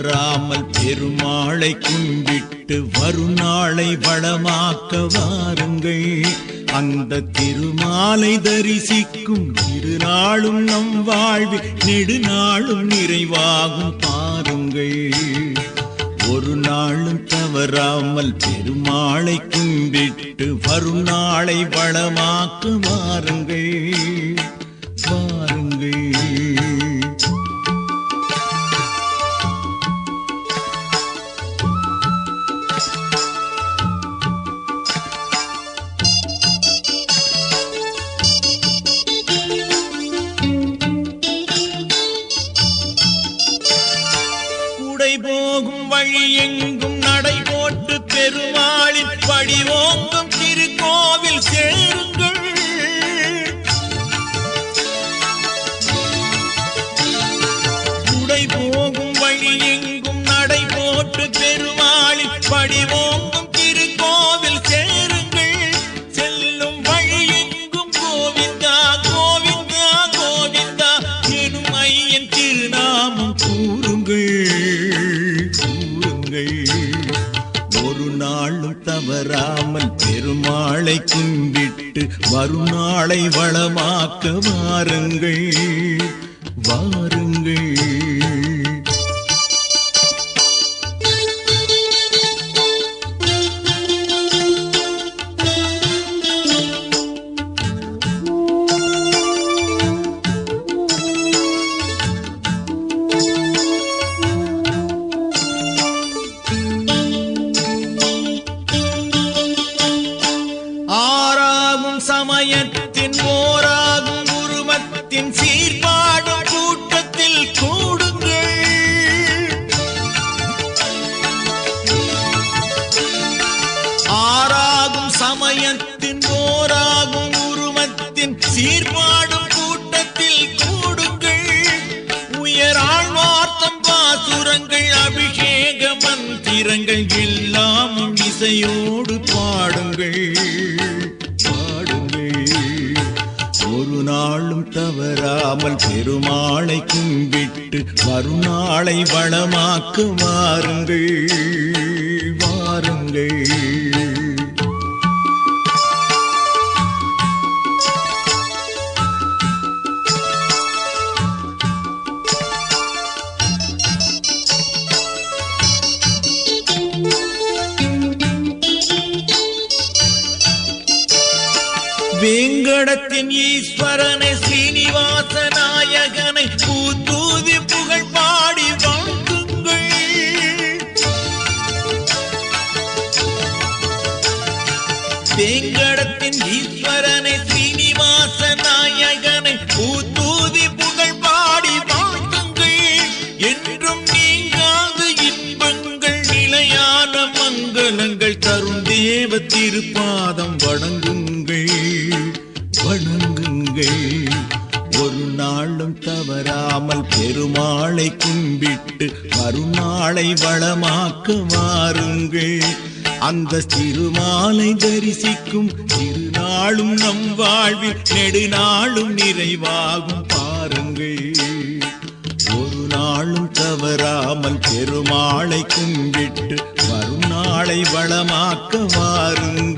பெருமாளை கும்பிட்டு வருநாளை வளமாக்க வாருங்கள். அந்த திருமாலை தரிசிக்கும் இருநாளும் நம் வாழ்வில் நெடுநாளும் நிறைவாகும் பாருங்கள். ஒரு நாளும் தவறாமல் பெருமாளை கும்பிட்டு வரும் நாளை வளமாக்கு வாருங்கள். குடை போகும் வழி எங்கும் நடை போட்டு பெருமாளின் வடிவோங்கும் திருக்கோவில் சேருங்கள். உடை போகும் வழி எங்கும் நடை போட்டு பெருமாளின் வடிவோங்கும் நாளும் பெருமாளை கும்பிட்டு வரும் நாளை வளமாக்க வாருங்கள் வாருங்கள். உருவத்தின் சீர்பாடும் கூட்டத்தில் கூடுங்கள். ஆறாகும் சமயத்தின் ஓராகும் உருவத்தின் சீர்பாடும் கூட்டத்தில் கூடுங்கள். உயராழ்வார்த்தம் பாசுரங்கள் அபிஷேக மந்திரங்கள் எல்லாமும் இசையோடு தவறாமல் பெருமாளை கும்பிட்டு மறுநாளை வளமாக்கு வாருங்கள் வாருங்கள். படத்தின் ஈஸ்வரனை சீனிவாச நாயகனை பூத்தூதி புகழ் பாடி வாழ்த்துங்கள் தேங்கடத்தின் ஈஸ்வரனை சீனிவாச நாயகனை பூத்தூதி புகழ் பாடி வாழ்த்துங்கள் என்றும் நீங்காத இன்பங்கள் நிலையான மங்களங்கள் தரும் தேவ திருப்பாதம் வணங்குங்கள். வணங்குங்கள். ஒரு நாளும் தவறாமல் பெருமாளை கும்பிட்டு மறுநாளை வளமாக்க மாறுங்கள் அந்த திருமாலை தரிசிக்கும் திருநாளும் நம் வாழ்வில் நெடுநாளும் நிறைவாகும் பாருங்கள். ஒரு நாளும் தவறாமல் பெருமாளை கும்பிட்டு மறுநாளை வளமாக்க வாருங்கள்